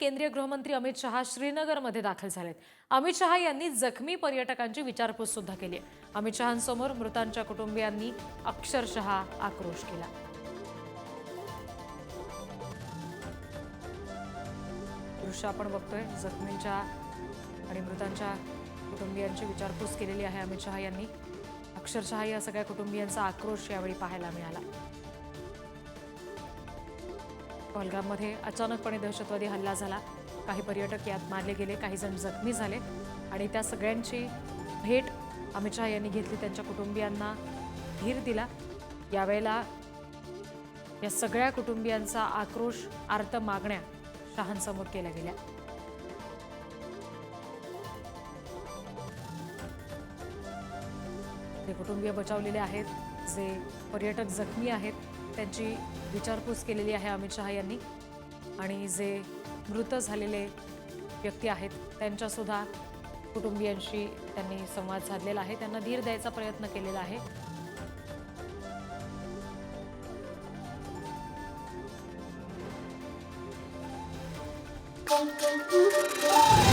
केंद्रीय गृहमंत्री अमित शहा श्रीनगरमध्ये दाखल झालेत. अमित शहा यांनी जखमी पर्यटकांची विचारपूस सुद्धा केली आहे. अमित शहांसमोर मृतांच्या कुटुंबियांनी अक्षरशः आक्रोश केला. दृश्य आपण बघतोय जखमींच्या आणि मृतांच्या कुटुंबियांची विचारपूस केलेली आहे अमित शहा यांनी. अक्षरशः या सगळ्या कुटुंबियांचा आक्रोश यावेळी पाहायला मिळाला. पहलगाममध्ये अचानकपणे दहशतवादी हल्ला झाला. काही पर्यटक यात मारले गेले काही जण जखमी झाले आणि त्या सगळ्यांची भेट अमित शहा यांनी घेतली त्यांच्या कुटुंबियांना धीर दिला. यावेळेला या सगळ्या कुटुंबियांचा आक्रोश आर्त मागण्या शहांसमोर केल्या गेल्या. ते कुटुंबीय बचावलेले आहेत जे पर्यटक जखमी आहेत. त्यांची विचारपूस केलेली आहे अमित शहा यांनी आणि जे मृत झालेले व्यक्ती आहेत त्यांच्यासुद्धा कुटुंबियांशी त्यांनी संवाद साधलेला आहे त्यांना धीर द्यायचा प्रयत्न केलेला आहे Thank you.